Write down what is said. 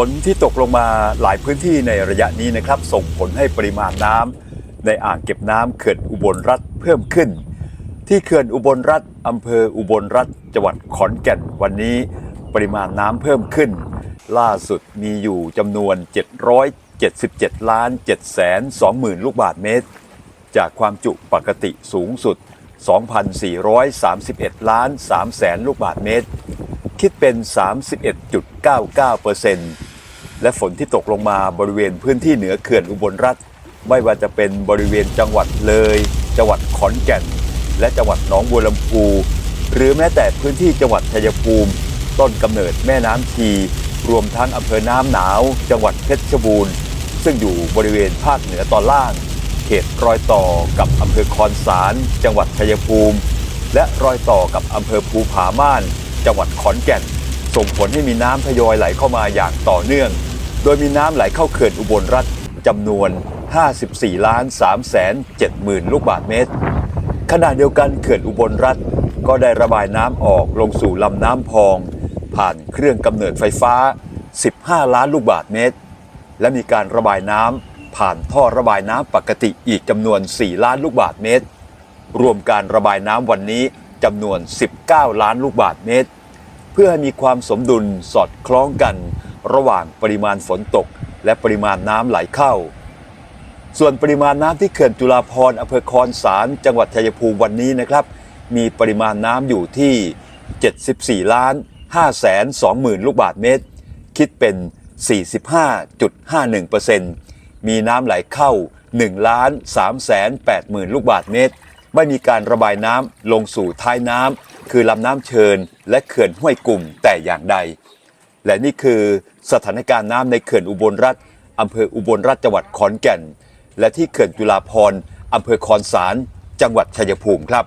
ฝนที่ตกลงมาหลายพื้นที่ในระยะนี้นะครับ ส่งผลให้ปริมาณน้ำในอ่างเก็บน้ำเขื่อนอุบลรัฐเพิ่มขึ้น ที่เขื่อนอุบลรัฐอำเภออุบลรัฐจังหวัดขอนแก่นวันนี้ปริมาณน้ำเพิ่มขึ้น ล่าสุดมีอยู่จำนวน 777 ล้าน7แสน2หมื่นลูกบาทเมตร จากความจุปกติสูงสุด 2,431 ล้าน3แสนลูกบาทเมตร คิดเป็น 31.99%และฝนที่ตกลงมาบริเวณพื้นที่เหนือเขื่อนอุบลรัฐ ไม่ว่าจะเป็นบริเวณจังหวัดเลย จังหวัดขอนแก่น และจังหวัดหนองบัวลำพูหรือแม้แต่พื้นที่จังหวัดชัยภูมิ ต้นกำเนิดแม่น้ำชี รวมทั้งอำเภอน้ำหนาว จังหวัดเพชรบูรณ์ ซึ่งอยู่บริเวณภาคเหนือตอนล่าง เขตรอยต่อกับอำเภอคอนสาร จังหวัดชัยภูมิ และรอยต่อกับอำเภอภูผาม่าน จังหวัดขอนแก่น ส่งผลให้มีน้ำทยอยไหลเข้ามาอย่างต่อเนื่อง โดยมีน้ำไหลเข้าเขื่อนอุบลรัฐจำนวน 54ล้าน3แสน7หมื่นลูกบาทเมตร ขณะเดียวกันเขื่อนอุบลรัฐก็ได้ระบายน้ำออกลงสู่ลำน้ำพอง ผ่านเครื่องกำเนิดไฟฟ้า 15 ล้านลูกบาทเมตร และมีการระบายน้ำผ่านท่อระบายน้ำปกติอีกจำนวน 4 ล้านลูกบาทเมตร รวมการระบายน้ำวันนี้ จำนวน 19 ล้านลูกบาทเมตร เพื่อให้มีความสมดุลสอดคล้องกัน ระหว่างปริมาณฝนตก และปริมาณน้ำไหลเข้า ส่วนปริมาณน้ำที่เขื่อนจุฬาภรณ์อำเภอคอนสารจังหวัดชัยภูมิวันนี้นะครับ มีปริมาณน้ำอยู่ที่ 74 ล้าน5แสน2หมื่นลูกบาทเมตร คิดเป็น 45.51%มีน้ำไหลเข้า1ล้าน3แสน8หมื่นลูกบาทเมตร ไม่มีการระบายน้ำลงสู่ท้ายน้ำคือลำน้ำเชิญ และเขื่อนห้วยกลุ่มแต่อย่างใด และนี่คือสถานการณ์น้ำในเขื่อนอุบลรัฐอำเภออุบลรัฐจังหวัดขอนแก่น และที่เขื่อนจุฬาภรณ์อำเภอคอนสารจังหวัดชัยภูมิครับ